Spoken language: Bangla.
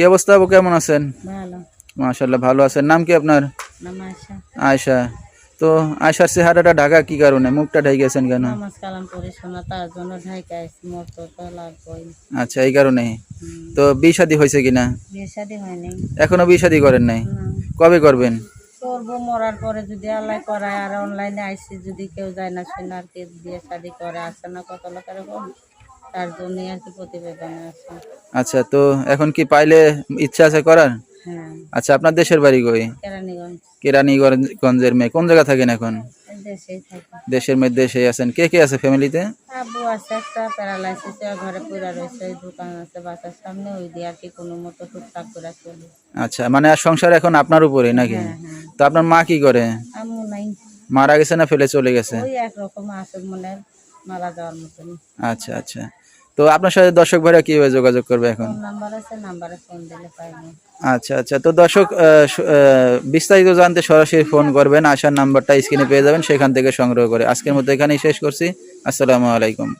কি অবস্থা আপু? কেমন আছেন? মাশাল্লাহ ভালো আছেন। নাম কি আপনার? আয়সা তো আয়সার চেহারাটা ঢাকা কি কারণে? মুখটা ঢেকে গেছেন কেন আচ্ছা এই কারণে? তো বিয়ে শাদী হয়েছে কিনা এখনও বিয়ে শাদী করেন নাই? কবে করবেন? করব মরার পরে যদি আল্লাহ করায় আর অনলাইনে আইসি যদি কেউ যায় না বিয়ে শাদি করে আসে না কত লোকের এরকম তার জন্যই আর কি প্রতিবেদনে আছে। আচ্ছা তো এখন কি পাইলে ইচ্ছা আছে করার? হ্যাঁ। আচ্ছা আপনার দেশের বাড়ি কই? কেরানীগঞ্জ। কেরানীগঞ্জের মেয়ে কোন জায়গা থাকেন এখন? দেশেই থাকে। দেশের মেয়ে দেশে আছেন। কে কে আছে ফ্যামিলিতে আব্বু আছে একটা প্যারালাইসিস ঘরে পুরা রয়েছে দোকান আছে বাসার সামনে ওই দিয়ে আর কি কোনো মতো টুকটাক করে চলে। আচ্ছা মানে আর সংসার এখন আপনার উপরেই নাকি? হ্যাঁ হ্যাঁ। তো আপনার মা কি করে? আম্মু নাই। মারা গেছে না ফেলে চলে গেছে? ওই একরকম আছে মনে মারা যাওয়ার মতন আচ্ছা আচ্ছা। তো আপনার সাথে দর্শক ভাইরা কীভাবে যোগাযোগ করবে এখন? নাম্বার আছে নাম্বারে ফোন দিলে পাইনি আচ্ছা আচ্ছা। তো দর্শক বিস্তারিত জানতে সরাসরি ফোন করবেন আসার নাম্বারটা স্ক্রিনে পেয়ে যাবেন সেখান থেকে সংগ্রহ করে। আজকের মতো এখানেই শেষ করছি। আসসালামু আলাইকুম।